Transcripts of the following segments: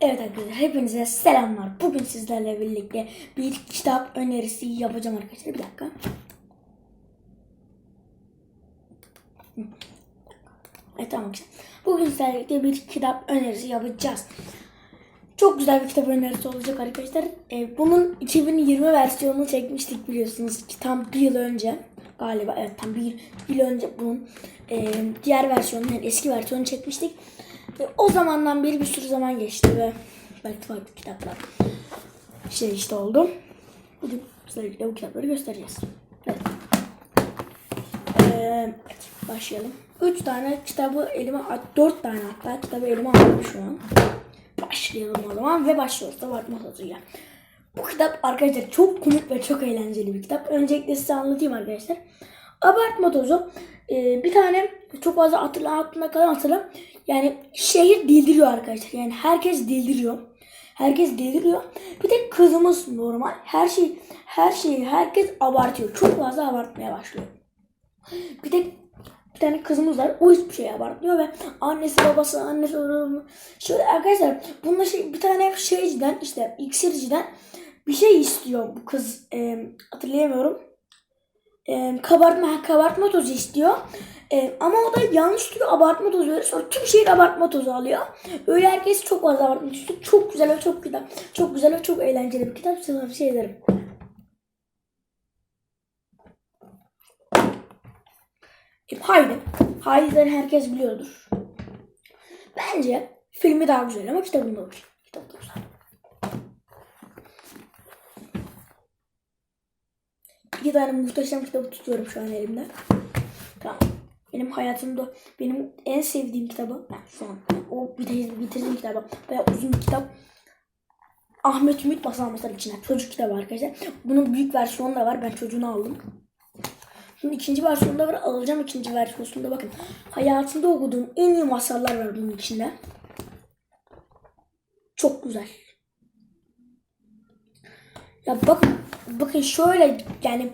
Evet arkadaşlar hepinize selamlar. Bugün sizlerle birlikte bir kitap önerisi yapacağım arkadaşlar. Bir dakika. Evet tamam. Bugün sizlerle birlikte bir kitap önerisi yapacağız. Çok güzel bir kitap önerisi olacak arkadaşlar. Ee, bunun 2020 versiyonunu çekmiştik biliyorsunuz ki tam bir yıl önce. Galiba evet tam bir yıl önce bunun e, diğer versiyonunu yani eski versiyonunu çekmiştik. Ve o zamandan beri bir sürü zaman geçti ve belki farklı kitaplar şey işte oldu. Bugün sizlerle bu kitapları göstereceğiz. Evet. Ee, başlayalım. 3 tane kitabı elime, 4 tane hatta kitabı elime aldım şu an. Başlayalım o zaman ve başlıyoruz da Bartma Sazı'yla. Bu kitap arkadaşlar çok komik ve çok eğlenceli bir kitap. Öncelikle size anlatayım arkadaşlar. Abartma tozu e, bir tane çok fazla hatırla aklımda kalan hatırlam. Yani şehir dildiriyor arkadaşlar. Yani herkes dildiriyor. Herkes deliriyor. Bir tek kızımız normal. Her şey her şeyi herkes abartıyor. Çok fazla abartmaya başlıyor. Bir tek bir tane kızımız var. O hiçbir şey abartmıyor ve annesi babası annesi babası şöyle arkadaşlar bunda şey bir tane şeyciden işte iksirciden bir şey istiyor bu kız e, hatırlayamıyorum. E, kabartma kabartma tozu istiyor. E, ama o da yanlış türlü abartma tozu veriyor. Sonra tüm şehir abartma tozu alıyor. Öyle herkes çok fazla abartma tozu. Çok güzel ve çok kitap. Çok güzel ve çok eğlenceli bir kitap. Size tavsiye ederim. E, Haydi. Haydi'den herkes biliyordur. Bence filmi daha güzel ama. Kitap da güzel. İki tane muhteşem kitabı tutuyorum şu an elimde. Tamam. Benim hayatımda benim en sevdiğim kitabı ben şu an o bitirdiğim, bitirdiğim kitabı bayağı uzun bir kitap. Ahmet Ümit Masal Masal içine çocuk kitabı arkadaşlar. Bunun büyük versiyonu da var. Ben çocuğunu aldım. Şimdi ikinci versiyonda var. Alacağım ikinci versiyonunda bakın. Hayatımda okuduğum en iyi masallar var bunun içinde. Çok güzel. Ya bakın bakın şöyle yani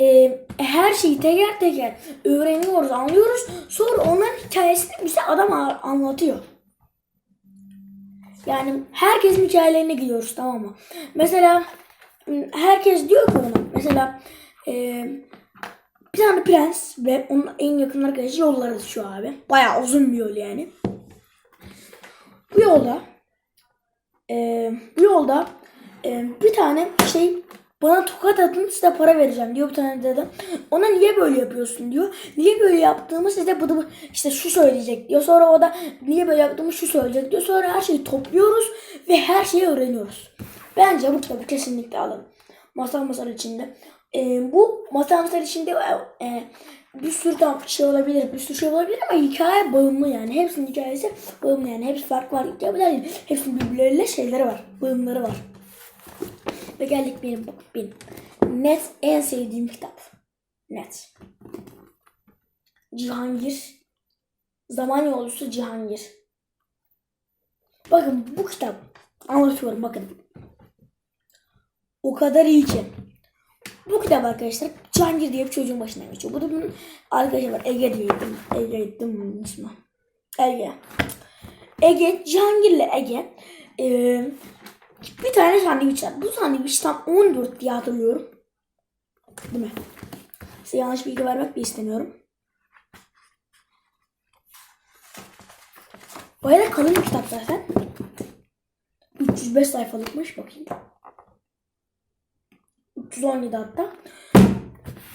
e, her şeyi teker teker öğreniyoruz, anlıyoruz. Sonra onların hikayesini bize adam anlatıyor. Yani herkesin hikayelerine gidiyoruz tamam mı? Mesela herkes diyor ki ona mesela e, bir tane prens ve onun en yakın arkadaşı yollara düşüyor abi. Bayağı uzun bir yol yani. Bu yolda e, bu yolda e, bir tane şey bana tokat atın size para vereceğim diyor bir tane dede. Ona niye böyle yapıyorsun diyor. Niye böyle yaptığımı size bu bu- işte şu söyleyecek diyor. Sonra o da niye böyle yaptığımı şu söyleyecek diyor. Sonra her şeyi topluyoruz ve her şeyi öğreniyoruz. Bence bu kitabı kesinlikle alın. Masal masal içinde. Ee, bu masal masal içinde e, e, bir sürü tam şey olabilir, bir sürü şey olabilir ama hikaye bağımlı yani. Hepsinin hikayesi bağımlı yani. Hepsi farklı var hikayeler değil. Hepsinin birbirleriyle şeyleri var, bağımları var. Ve geldik benim bak benim. Net en sevdiğim kitap. Net. Cihangir. Zaman yolcusu Cihangir. Bakın bu kitap anlatıyorum bakın. O kadar iyi ki. Bu kitap arkadaşlar Cihangir diye bir çocuğun başına geçiyor. Bu da bunun arkadaşı var. Ege diye. Ege gittim bunun ismi. Ege. Ege, Cihangir'le Ege. Eee bir tane sandviç var. Bu sandviç tam 14 diye hatırlıyorum. Değil mi? Size yanlış bilgi vermek de istemiyorum. Bayağı da kalın bir kitap zaten. 305 sayfalıkmış bakayım. 317 hatta.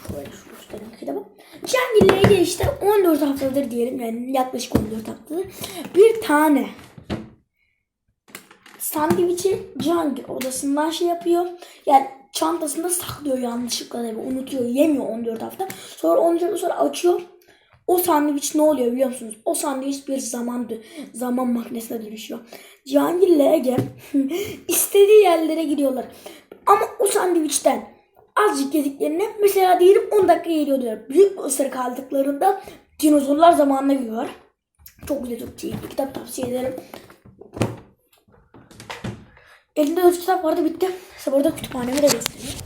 Şöyle şu göstereyim kitabı. İlgili işte 14 haftadır diyelim yani yaklaşık 14 haftadır. Bir tane sandviçi Cihangir odasından şey yapıyor. Yani çantasında saklıyor yanlışlıkla tabii unutuyor. Yemiyor 14 hafta. Sonra 14 hafta sonra açıyor. O sandviç ne oluyor biliyor musunuz? O sandviç bir zaman zaman makinesine dönüşüyor. Cihangir ile Ege istediği yerlere gidiyorlar. Ama o sandviçten azıcık yediklerine mesela diyelim 10 dakika yiyor. Büyük bir ısırık aldıklarında dinozorlar zamanına gidiyorlar. Çok güzel çok keyifli kitap tavsiye ederim. Elimde 4 kitap vardı bitti. Size burada kütüphanemi de göstereyim.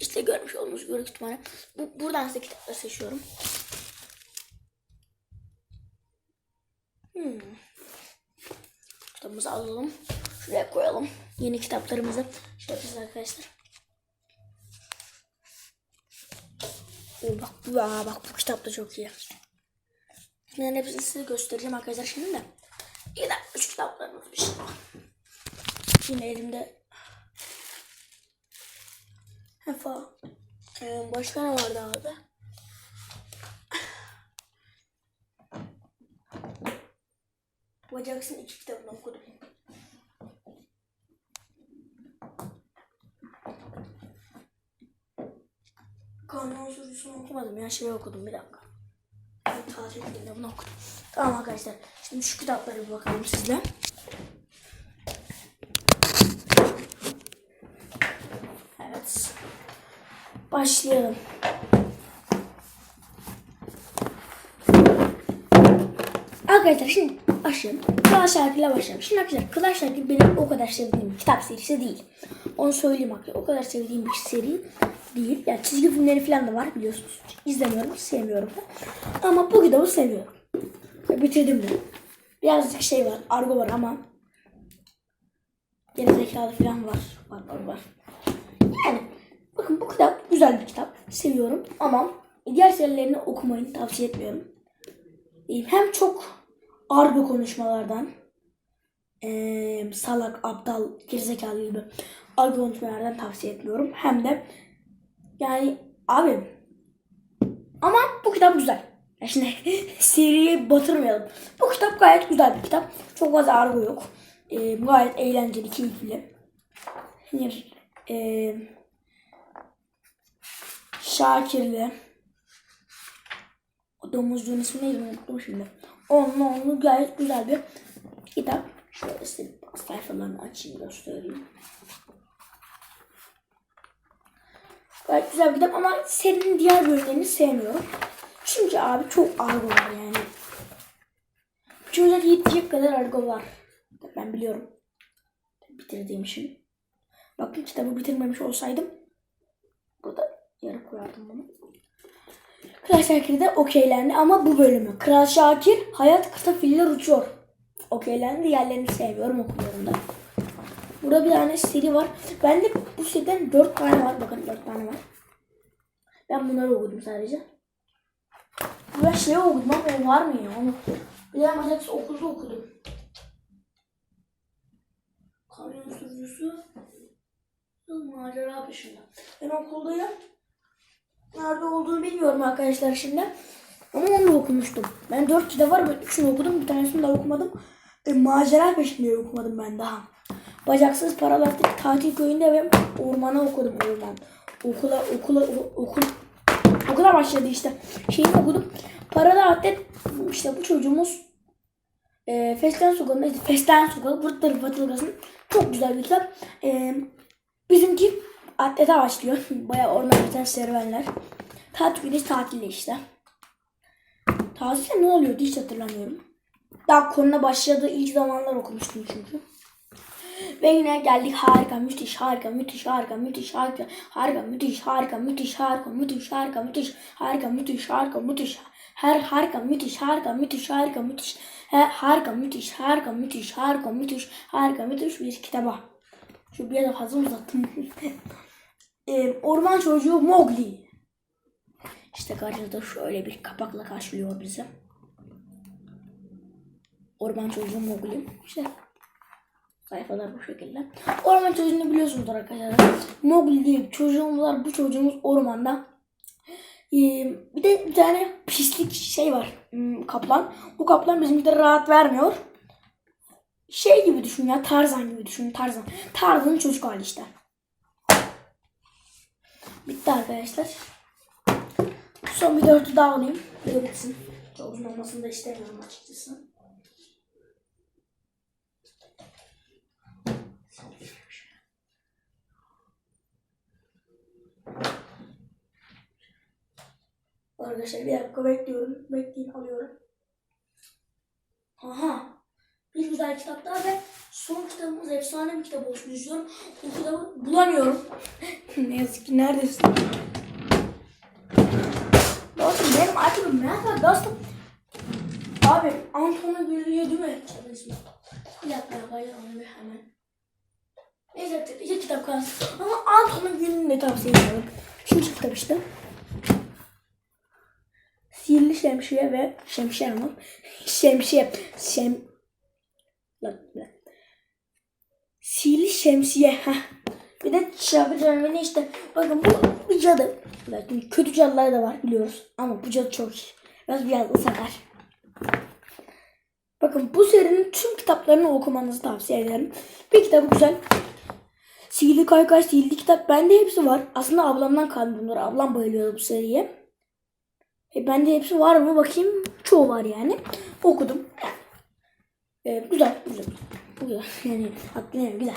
İşte görmüş olduğunuz gibi kütüphane. Bu, buradan size kitapları seçiyorum. Hmm. Kitabımızı alalım. Şuraya koyalım. Yeni kitaplarımızı. Şöyle yapacağız arkadaşlar. Oo, bak bu bak bu kitap da çok iyi. Bunların hepsini size göstereceğim arkadaşlar şimdi de. Yine üç kitaplarımız bir şey var. Yine elimde Hefa. Ee, başka ne vardı abi? Bacaksın iki kitabını okudum. Kanun sürücüsünü okumadım ya şey okudum bir dakika. Tatil gününde bunu okudum. Tamam arkadaşlar. Şimdi şu kitaplara bir bakalım sizle. Evet. Başlayalım. Arkadaşlar şimdi başlayalım. Kral Şarkı'yla başlayalım. Şimdi arkadaşlar Kral Şarkı benim o kadar sevdiğim kitap serisi değil. Onu söyleyeyim arkadaşlar. O kadar sevdiğim bir seri değil. Yani çizgi filmleri falan da var biliyorsunuz. İzlemiyorum, sevmiyorum da. Ama bu kitabı seviyorum. Ve bitirdim de. Birazcık şey var, argo var ama gerizekalı falan var. Var var var. Yani bakın bu kitap güzel bir kitap. Seviyorum ama diğer serilerini okumayı tavsiye etmiyorum. Ee, Hem çok argo konuşmalardan eee, salak, aptal, gerizekalı gibi argo konuşmalardan tavsiye etmiyorum. Hem de yani abi ama bu kitap güzel. Ya şimdi seriyi batırmayalım. Bu kitap gayet güzel bir kitap. Çok fazla argo yok. Ee, gayet eğlenceli, keyifli. Bir, e, Şakir'le o domuzcuğun ismi neydi unuttum şimdi. Onunla onlu gayet güzel bir kitap. Şöyle size sayfalarını açayım göstereyim. Gayet güzel bir kitap ama serinin diğer bölümlerini sevmiyorum. Çünkü abi çok argo var yani. Çocuğa yetecek kadar argo var. Ben biliyorum. Bitirdiğim için. Bakın kitabı bitirmemiş olsaydım burada yarı koyardım bunu. Kral Şakir de okeylendi ama bu bölümü. Kral Şakir hayat kısa filler uçuyor. Okeylendi diğerlerini sevmiyorum okuyorum da. Burada bir tane seri var. Bende bu seriden dört tane var. Bakın dört tane var. Ben bunları okudum sadece. Ben şey okudum ama o var mı ya? Onu bir de Majax okulda okudum. Kamyon sürücüsü macera peşinde. Ben okuldayım. Nerede olduğunu bilmiyorum arkadaşlar şimdi. Ama onu da okumuştum. Ben dört kitap var. Ben üçünü okudum. Bir tanesini daha okumadım. E, macera peşinde okumadım ben daha. Bacaksız paralastik tatil köyünde ve ormana okudum orman. Okula okula okul okula başladı işte. Şeyini okudum. Paralı atlet işte bu çocuğumuz e, Festen Sokağı'nda işte Festen Sokağı Kurtları Fatılgası'nın çok güzel bir kitap. E, bizimki atlete başlıyor. Bayağı orman biten serüvenler. Tatil günü tatilde işte. Tatilde ne oluyordu hiç hatırlamıyorum. Daha korona başladığı ilk zamanlar okumuştum çünkü. Ve yine geldik harika, müthiş, harika, müthiş, harika, müthiş, harika, harika, müthiş, harika, müthiş, harika, müthiş, harika, müthiş, harika, müthiş, harika, müthiş, her harika, müthiş, harika, müthiş, harika, müthiş, harika, müthiş, harika, müthiş, harika, müthiş, harika, müthiş bir kitaba. Şu bir de fazla uzattım. Ee, Orman çocuğu Mowgli. İşte karşıda şöyle bir kapakla karşılıyor bizi. Orman çocuğu Mowgli. İşte sayfalar bu şekilde. Orman çocuğunu biliyorsunuz arkadaşlar. Mowgli diye bir çocuğumuz var. Bu çocuğumuz ormanda. Ee, bir de bir tane pislik şey var. Hmm, kaplan. Bu kaplan bizimkilere rahat vermiyor. Şey gibi düşün ya. Tarzan gibi düşün. Tarzan. Tarzan'ın çocuk hali işte. Bitti arkadaşlar. Son bir dörtü daha alayım. Video bitsin. Çok uzun olmasını da istemiyorum açıkçası. Arkadaşlar bir dakika bekliyorum. Bekleyin alıyorum. Aha. Bir güzel kitap daha ve son kitabımız efsane bir kitap olsun istiyorum. Bu kitabı bulamıyorum. ne yazık ki neredesin? Dostum benim arkadaşım nerede dostum? Abi Anton'a gülüyor değil mi? Çalışma. Bir dakika yapayım onu hemen. Neyse iki kitap kalsın. Ama Anton'un gününü de tavsiye ediyorum. Üçüncü kitap işte. Sihirli şemsiye ve şemsiye ama. Şemsiye. Şem... Lan, lan. Sihirli şemsiye. Heh. Bir de Şabir Cemil'in işte. Bakın bu bir cadı. Zaten kötü cadılar da var biliyoruz. Ama bu cadı çok iyi. Biraz biraz da sakar. Bakın bu serinin tüm kitaplarını okumanızı tavsiye ederim. Bir kitabı güzel. Sihirli Kaykay, Sihirli Kitap. Bende hepsi var. Aslında ablamdan kaldı bunlar. Ablam bayılıyordu bu seriye. E, bende hepsi var mı bakayım. Çoğu var yani. Okudum. E, güzel, güzel. Güzel. Yani yemem, güzel.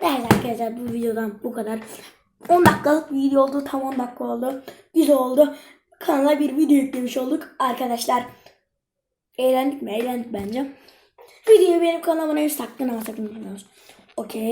Evet arkadaşlar bu videodan bu kadar. 10 dakikalık bir video oldu. Tam 10 dakika oldu. Güzel oldu. Kanala bir video yüklemiş olduk arkadaşlar. Eğlendik mi? Eğlendik bence. Videoyu benim kanalıma ne sakın ama sakın bilmiyoruz. Okey.